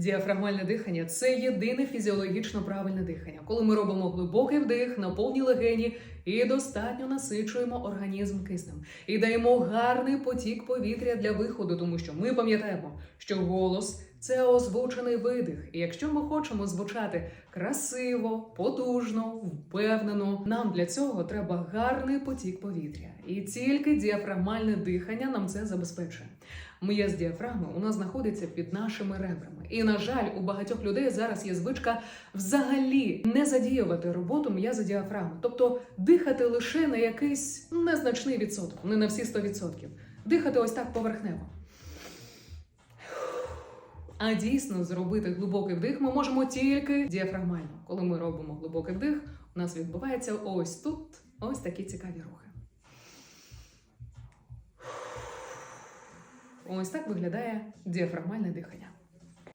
Діафрагмальне дихання це єдине фізіологічно правильне дихання, коли ми робимо глибокий вдих на повні легені і достатньо насичуємо організм киснем. І даємо гарний потік повітря для виходу, тому що ми пам'ятаємо, що голос це озвучений видих. І якщо ми хочемо звучати красиво, потужно, впевнено, нам для цього треба гарний потік повітря. І тільки діафрагмальне дихання нам це забезпечує. М'яз діафрагми у нас знаходиться під нашими ребрами. І, на жаль, у багатьох людей зараз є звичка взагалі не задіювати роботу м'яза діафрагми, тобто дихати лише на якийсь незначний відсоток, не на всі 100%. Дихати ось так поверхнево. А дійсно зробити глибокий вдих ми можемо тільки діафрагмально. Коли ми робимо глибокий вдих, у нас відбувається ось тут ось такі цікаві рухи. Ось так виглядає діафрагмальне дихання.